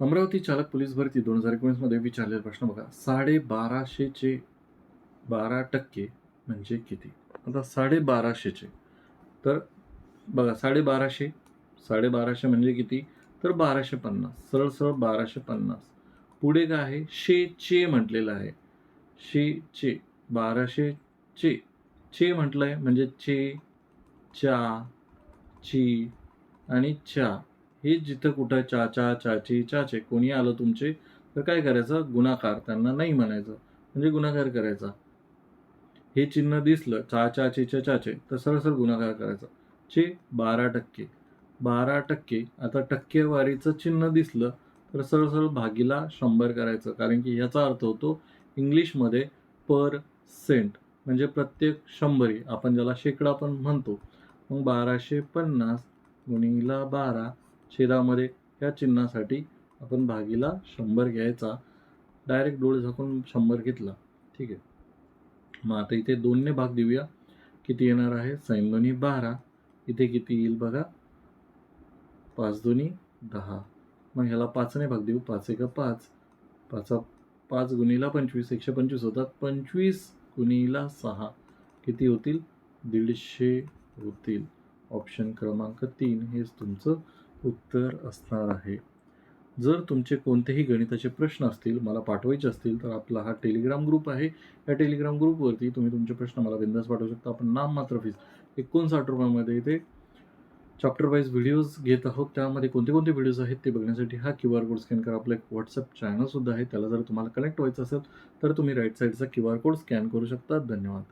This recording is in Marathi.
अमरावती चालक पोलीस भरती दोन हजार एकोणीसमध्ये विचारलेला प्रश्न बघा. साडे बाराशेचे बारा टक्के म्हणजे किती? आता साडे बाराशेचे तर बघा साडे बाराशे साडे बाराशे म्हणजे किती? तर बाराशे पन्नास सरळ सरळ बाराशे पन्नास. पुढे काय आहे? शे चे म्हटलेलं आहे. शे चे बाराशे चे. चे म्हटलं आहे म्हणजे चे चा ची आणि चा हे जिथं कुठं चा चा चाची चाचे कोणी आलं तुमचे तर काय करायचं? गुणाकार त्यांना नाही म्हणायचं. म्हणजे गुणाकार करायचा. हे चिन्ह दिसलं चा चाचे चा चाचे तर सरळ गुणाकार करायचा. चे बारा टक्के. बारा टक्के आता टक्केवारीचं चिन्ह दिसलं तर सरळ भागीला शंभर करायचं. कारण की ह्याचा अर्थ होतो इंग्लिशमध्ये पर सेंट म्हणजे प्रत्येक शंभरी आपण ज्याला शेकडा पण म्हणतो मग बाराशे पन्नास गुणीला बारा छेदामध्ये या चिन्हासाठी आपण भागीला शंभर घ्यायचा. डायरेक्ट डोळे झाकून शंभर घेतला. ठीक आहे. मग आता इथे दोनने भाग देऊया. किती येणार आहे? सैन दोन्ही बारा. इथे किती येईल बघा? पाच दोन्ही दहा. मग ह्याला पाचने भाग देऊ. पाच एका पाच. पाचा पाच गुणीला पंचवीस. एकशे पंचवीस होतात. पंचवीस गुणीला सहा. किती होतील? दीडशे होतील. ऑप्शन क्रमांक तीन. हेच तुमचं उत्तर असणार आहे. जर तुमचे कोणतेही गणिताचे प्रश्न असतील मला पाठवायचे असतील तर आपला हा टेलिग्राम ग्रुप आहे. या टेलिग्राम ग्रुपवरती तुम्ही तुमचे प्रश्न मला बिंदास पाठवू शकता. आपण नाम मात्र फीस एकोणसाठ रुपयामध्ये इथे चॅप्टर वाईज व्हिडिओज घेत आहोत. त्यामध्ये कोणते कोणते व्हिडिओज आहेत ते बघण्यासाठी हा क्यू आर कोड स्कॅन करा. आपलं एक व्हॉट्सअप चॅनलसुद्धा आहे. त्याला जर तुम्हाला कनेक्ट व्हायचं असेल तर तुम्ही राईट साईडचा क्यू आर कोड स्कॅन करू शकता. धन्यवाद.